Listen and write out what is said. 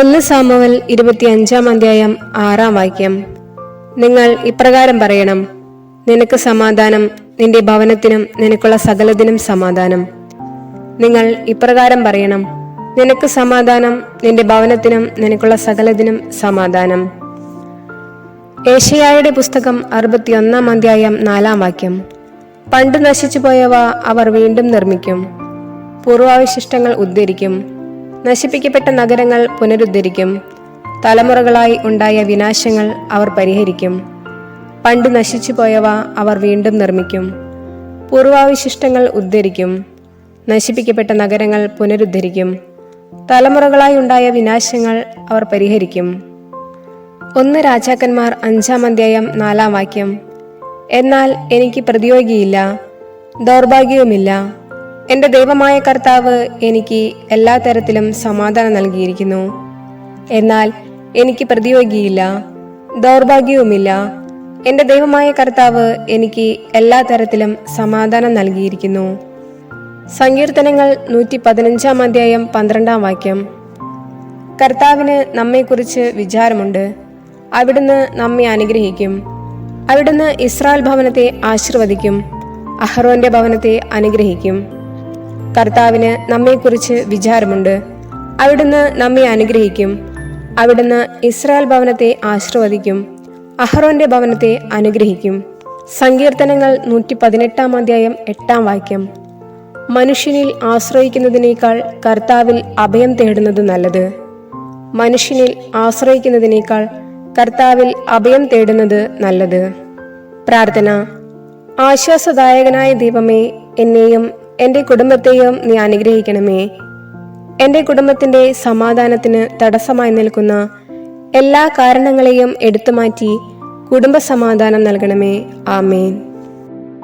ഒന്ന് സാമുവൽ ഇരുപത്തിയഞ്ചാം അധ്യായം ആറാം വാക്യം. നിങ്ങൾ ഇപ്രകാരം പറയണം. നിനക്ക് സമാധാനം നിന്റെ ഭവനത്തിനും നിനക്കുള്ള സകലതിനും സമാധാനം. നിങ്ങൾ ഇപ്രകാരം പറയണം. നിനക്ക് സമാധാനം നിന്റെ ഭവനത്തിനും നിനക്കുള്ള സകലതിനും സമാധാനം. ഏഷ്യായുടെ പുസ്തകം അറുപത്തിയൊന്നാം അധ്യായം നാലാം വാക്യം. പണ്ട് നശിച്ചു പോയവ അവർ വീണ്ടും നിർമ്മിക്കും. പൂർവാവശിഷ്ടങ്ങൾ ഉദ്ധരിക്കും. നശിപ്പിക്കപ്പെട്ട നഗരങ്ങൾ പുനരുദ്ധരിക്കും. തലമുറകളായി ഉണ്ടായ വിനാശങ്ങൾ അവർ പരിഹരിക്കും. പണ്ട് നശിച്ചുപോയവ അവർ വീണ്ടും നിർമ്മിക്കും. പൂർവാവശിഷ്ടങ്ങൾ ഉദ്ധരിക്കും. നശിപ്പിക്കപ്പെട്ട നഗരങ്ങൾ പുനരുദ്ധരിക്കും. തലമുറകളായി ഉണ്ടായ വിനാശങ്ങൾ അവർ പരിഹരിക്കും. ഒന്ന് രാജാക്കന്മാർ അഞ്ചാം അധ്യായം നാലാം വാക്യം. എന്നാൽ എനിക്ക് പ്രതിയോഗിയില്ല ദൗർഭാഗ്യവുമില്ല എന്റെ ദൈവമായ കർത്താവ് എനിക്ക് എല്ലാ തരത്തിലും സമാധാനം നൽകിയിരിക്കുന്നു. എന്നാൽ എനിക്ക് പ്രതിയോഗിയില്ല ദൗർഭാഗ്യവുമില്ല. എന്റെ ദൈവമായ കർത്താവ് എനിക്ക് എല്ലാ തരത്തിലും സമാധാനം നൽകിയിരിക്കുന്നു. സങ്കീർത്തനങ്ങൾ നൂറ്റി പതിനഞ്ചാം അധ്യായം പന്ത്രണ്ടാം വാക്യം. കർത്താവിന് നമ്മെക്കുറിച്ച് വിചാരമുണ്ട്. അവിടുന്ന് നമ്മെ അനുഗ്രഹിക്കും. അവിടുന്ന് ഇസ്രായേൽ ഭവനത്തെ ആശീർവദിക്കും. അഹ്റോന്റെ ഭവനത്തെ അനുഗ്രഹിക്കും. കർത്താവിന് നമ്മെക്കുറിച്ച് വിചാരമുണ്ട്. അവിടുന്ന് നമ്മെ അനുഗ്രഹിക്കും. അവിടുന്ന് ഇസ്രായേൽ ഭവനത്തെ ആശീർവദിക്കും. അഹ്റോന്റെ ഭവനത്തെ അനുഗ്രഹിക്കും. സങ്കീർത്തനങ്ങൾ നൂറ്റി പതിനെട്ടാം അധ്യായം എട്ടാം വാക്യം. മനുഷ്യനിൽ ആശ്രയിക്കുന്നതിനേക്കാൾ കർത്താവിൽ അഭയം തേടുന്നത് നല്ലത്. മനുഷ്യനിൽ ആശ്രയിക്കുന്നതിനേക്കാൾ കർത്താവിൽ അഭയം തേടുന്നത് നല്ലത്. പ്രാർത്ഥന. ആശ്വാസദായകനായ ദൈവമേ എന്നെയും എന്റെ കുടുംബത്തെയും നീ അനുഗ്രഹിക്കണമേ. എന്റെ കുടുംബത്തിന്റെ സമാധാനത്തിന് തടസ്സമായി നിൽക്കുന്ന എല്ലാ കാരണങ്ങളെയും എടുത്തുമാറ്റി കുടുംബ സമാധാനം നൽകണമേ. ആമേൻ.